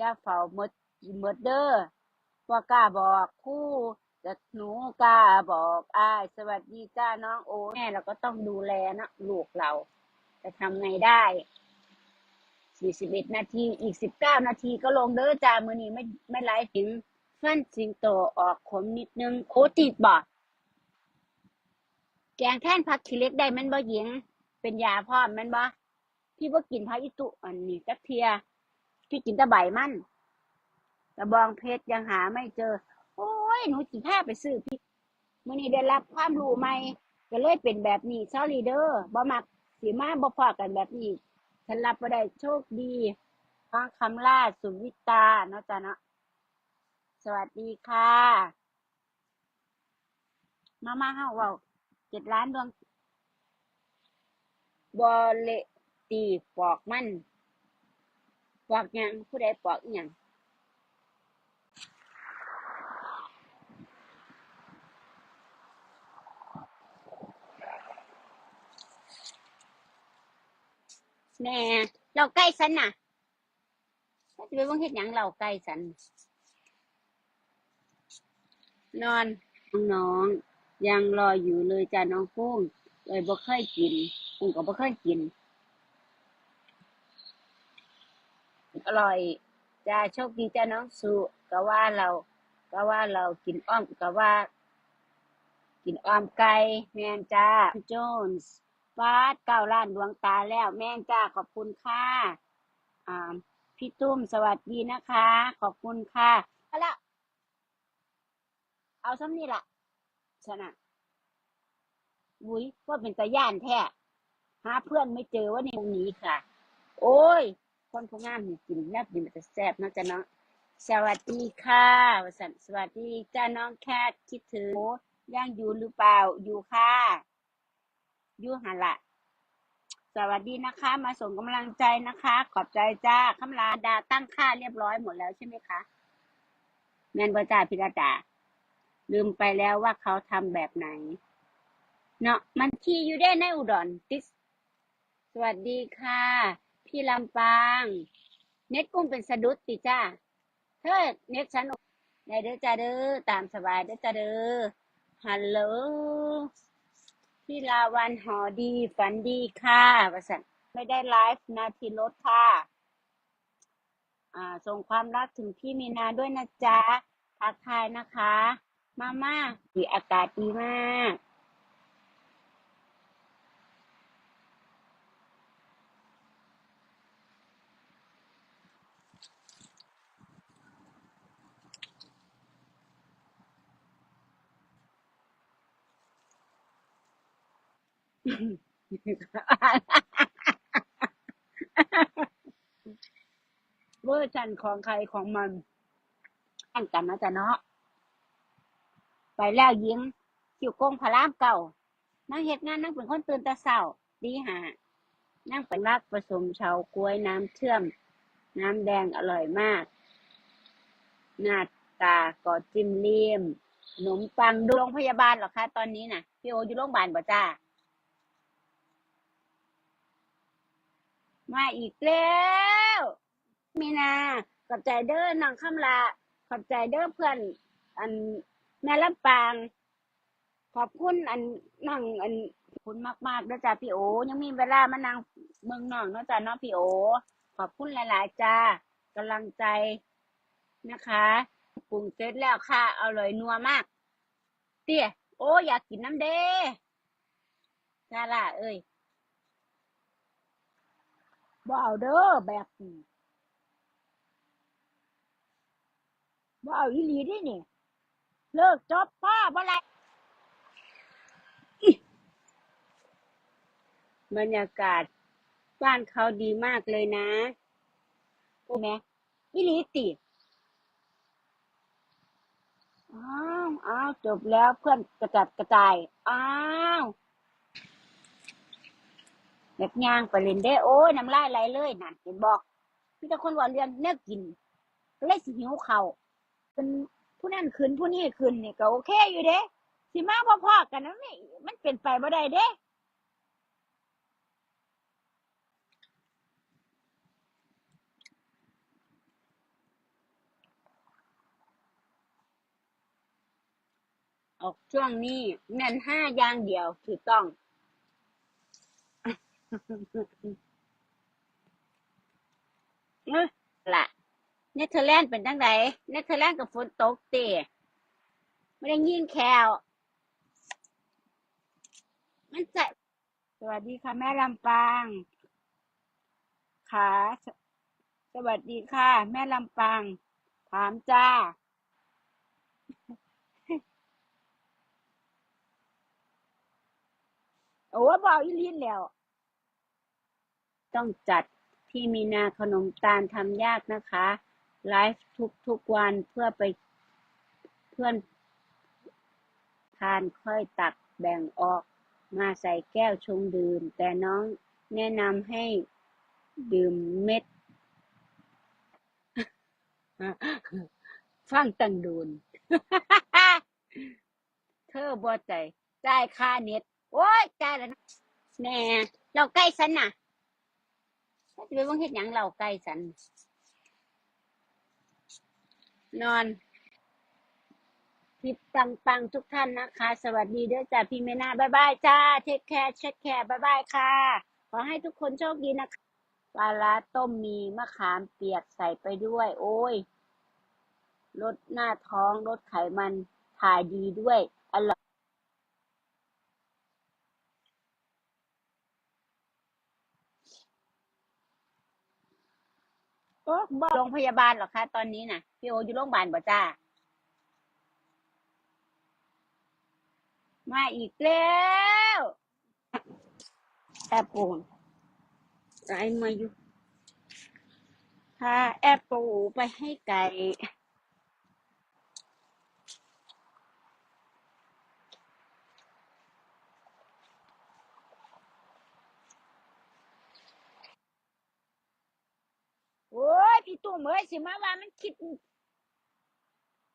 อย่าเฝ้าหมดหมดเด้อบ่ากล้าบอกคู่แต่หนูกล้าบอกอ้ายสวัสดีจ้าน้องโอแม่เราก็ต้องดูแลนะลูกเรา จะทำไงได้สี่สิบเอ็ดนาทีอีกสิบเก้านาทีก็ลงเด้อจ้ามือนี้ไม่ไม่ไลฟ์ถึงฟันสิงโตออกขมนิดนึงโคติดบ่แกงแท่นผักขี้เล็กได้แมันบ่หญิง เป็นยาพร้อมแมันบ่พี่บ่ากินผักอิตุอันนี้จักเทีย พี่กินต่ใบมันกระบองเพชรยังหาไม่เจอ โอ้ยหนูสิพาไปซื้อพริกมื้อนี้ได้รับความรู้ใหม่ก็เลยเป็นแบบนี้ sorry เด้อบ่มักสิมาบ่พอกันแบบนี้ฉันรับบ่ได้โชคดีฟังคำล่าสุวิตาเนาะจ้ะเนาะสวัสดีค่ะ มามาเฮาเว้าเจ็ดล้านดวงบ่เลตีปอกมัน ปอกยังผู้ใดปอกอยังแหน่เราใกล้สันน่ะเราจะไปเบิ่งเฮ็ดหยังเราใกล้สัน นอนน้องๆยังรออยู่เลยจ้ะน้องกุ้งเลยบ่เคยกินกุ้งก็บ่เคยกิน อร่อยจ้าโชคดีจ้าน้องสุก็ว่าเรา ก็ว่าเรากินอ้อมก็ว่า กินอ้อมไก่แมนจ้าโจนส์ฟาดเก้าล้านดวงตาแล้ว แม่นจ้าขอบคุณค่ะอ่าพี่ตุ้มสวัสดีนะคะ ขอบคุณค่ะเอาละเอาซ้ำนี่ละชนะวุ้ยว่าเป็นตาย่านแท้หาเพื่อนไม่เจอว่าในตรงนี้ค่ะ โอ้ย คนผู้งามนี่กินแนบดีมันจะแซ่บนะจ้ะเนาะสวัสดีค่ะวสันสวัสดีจ้าน้องแคทคิดถึงยังอยู่หรือเปล่าอยู่ค่ะอยู่หันละสวัสดีนะคะ มาส่งกำลังใจนะคะ ขอบใจจ้าคำลาดาตั้งค่าเรียบร้อยหมดแล้วใช่ไหมคะแมนบจ้าพิรดาลืมไปแล้วว่าเขาทำแบบไหน เนาะมันที่อยู่ได้ในอุดรติสสวัสดีค่ะ พี่ลำปาง เน็ตกุ้งเป็นสะดุดติจ้าเฮ้ยเน็ตฉันได้เด้อจ้าเด้อตามสบายเด้อจ้าเด้อฮัลโหลพี่ลาวันหอดีฝันดีค่ะประสันไม่ได้ไลฟ์นาทีรถค่ะ อ่า ส่งความรักถึงพี่มีนาด้วยนะจ๊ะทักทายนะคะ มาม่าดีอากาศดีมาก เวอร์ชันของใครของมันอันกันนะจ๊ะเนาะไปแล้วยิงคิวโกงพระรามเก่านั่งเฮ็ดงานนั่งเป็นคนตื่นต่เช้าตีหานั่งเป็นรักผสมเฉากล้วยน้ำเชื่อม น้ำแดงอร่อยมาก หน้าตาก็จิ้มเลี่ยมขนมปังดูโรงพยาบาลหรอคะตอนนี้น่ะ พี่โออยู่โรงพยาบาลบ่จ้า มาอีกแล้วมีนาขอบใจเด้อน้องคำลาขอบใจเด้อเพื่อน อันแม่ลำปาง ขอบคุณอันน้องอันคุณมากๆเด้อจ้าพี่โอ ยังมีเวลามานั่งเมืองนองเนาะจ้าเนาะพี่โอ ขอบคุณหลาย ๆ จ้ากำลังใจนะคะปรุงเสร็จแล้วค่ะอร่อยนัวมาก เตี้ยโอ้อยากกินน้ำเด้จ้าล่ะเอ้ย บ่เอาเด้อแบบนี้บ่เอาอีหลีเดินี่ เลิกจบพ่อบ่ไรบรรยากาศ บ้านเขาดีมากเลยนะโอ้แม่อีหลีติอ้าวอ้าวจบแล้วเพื่อนกระจัดกระจาย อ้าว อยากย่างไปเล่นได้โอ้ยน้ำลายไหลเลยนั่นเห็นบอกมีแต่คนว่าเรียนเนื้อกินเลยสิหิวเขาเป็นผู้นั่นขึ้นผู้นี่ขึ้นเนี่ยก็โอเคอยู่เด้สิมาพอๆกันนะนี่มันเป็นไปบ่ได้เด้ออกช่วงนี้แม่นห้าอย่างเดียวถือต้อง เออล่ะเนเธอร์แลนด์เป็นจังไดเนเธอร์แลนด์กับฝนตกเตะไม่ได้ยินแควมันจะสวัสดีค่ะแม่ลำปางค่ะสสวัสดีค่ะ แม่ลำปาง ถามจ้า โอ้บอกอีลินแล้ว ต้องจัดที่มีนาขนมตาลทำยากนะคะ ไลฟ์ทุกทุกวันเพื่อไปเพื่อนทานค่อยตักแบ่งออกมาใส่แก้วชงดื่ม แต่น้องแนะนำให้ดื่มเม็ด ฟังตังดูน เธอบ่ใจจ่ายค่าเน็ต โอ้ยจ่ายแล้วนะแหน่เราใกล้สันนะ จะไปว่างเฮ็ดหยังเราใกล้สัน นอนคลิปปังๆ ทุกท่านนะคะ สวัสดีเด้อจ้าพี่เมนาบายบายจ้า เทคแคร์เช็คแคร์บายบายค่ะ ขอให้ทุกคนโชคดีนะคะปลาร้าต้มมีมะขามเปียกใส่ไปด้วย โอ้ยลดหน้าท้องลดไขมันถ่ายดีด้วยอร่อย โอ้บอกโรงพยาบาลเหรอคะตอนนี้น่ะ พี่โออยู่โรงพยาบาลบ่จ้า มาอีกแล้วแอปเปิลไรมาอยู่พาแอปเปิลไปให้ไก่ โอ้ ยพี่ตุ้มเอ้ยสิมาว่ามันคิด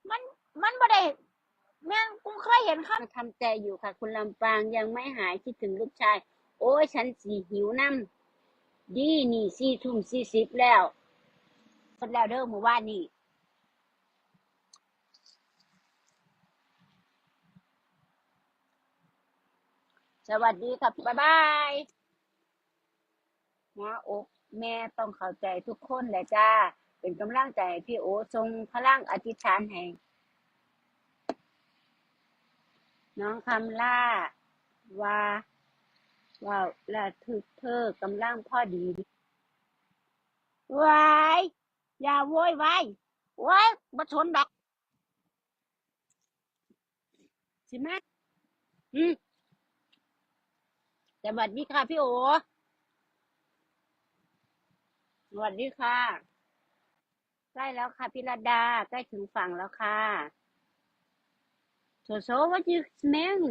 มันมันบ่ได้แม่งกูเคยเห็นเขาทำใจอยู่ค่ะ คุณลำปางยังไม่หายคิดถึงลูกชาย โอ้ยฉันสีหิวน้ำดีนี่สี่ทุ่มสี่สิบแล้วหมดแล้วเด้อหมู่บ้านนี่สวัสดีครับบ๊ายบายหัวอกแม่ต้องเข้าใจทุกคนแหละจ้า เป็นกำลังใจพี่โอทรงพลังอธิษฐานให้น้องคำล่าว่าว่าละทึกเธอกำลังพ่อดีวายอย่าโวยวายว้ยมาชนดอกสิแม่อืมสวัสดีค่ะพี่โอสวัสดีค่ะ ใกล้แล้วค่ะพี่รดาใกล้ถึงฝั่งแล้วค่ะโซโซ what you smell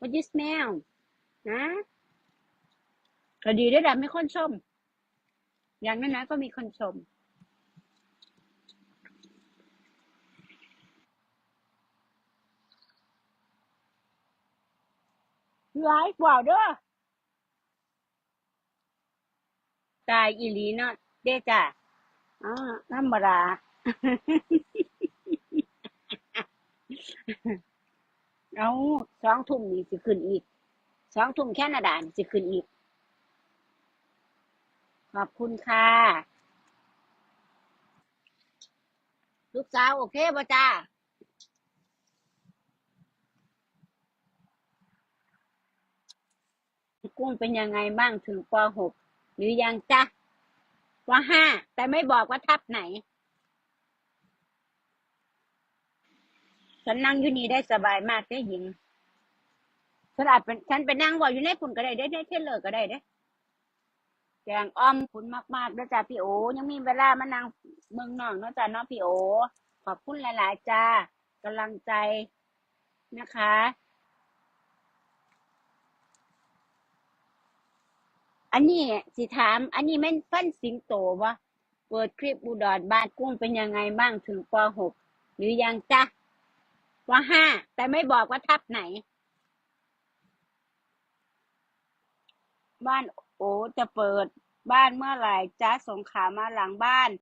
what you smell นะก็ดีด้วยดัมีคนชม อย่างนั้นนะก็มีคนชม ไลฟ์ว่าวเด้อตายอีหลีเนาะเด้จ้ะ อ๋อธรรมดาเอาสองทุ่มนี่สิขึ้นอีก สองทุ่มแค่นาดานสิขึ้นอีก ขอบคุณค่ะ ลูกสาวโอเคป่ะจ้ากุ้งเป็นยังไงบ้างถึงป .6 หรือยังจ๊ะป .5 แต่ไม่บอกว่าทับไหนฉันนั่งอยู่นี่ได้สบายมากได้หญิงฉันอาจเป็นฉันไปนั่งบอกอยู่ในฝุ่นก็ได้ได้ได้เทเลอร์ก็ได้เด้แกงอ้อมคุณมากๆด้วยจ้าพี่โอยังมีเวลามานั่งเมืองนอกเนาะจ้าเนาะพี่โอขอบคุณหลาย ๆ จ้ากำลังใจนะคะ อันนี้สิถาม อันนี้แม่นฟันสิงโตวะเปิดคลิปอุดรบ้านกุ้งเป็นยังไงบ้างถึงป .6 หรือยังจ้ะป .5 แต่ไม่บอกว่าทับไหน บ้านโอจะเปิดบ้านเมื่อไหร่จ้าสงขามาหลังบ้าน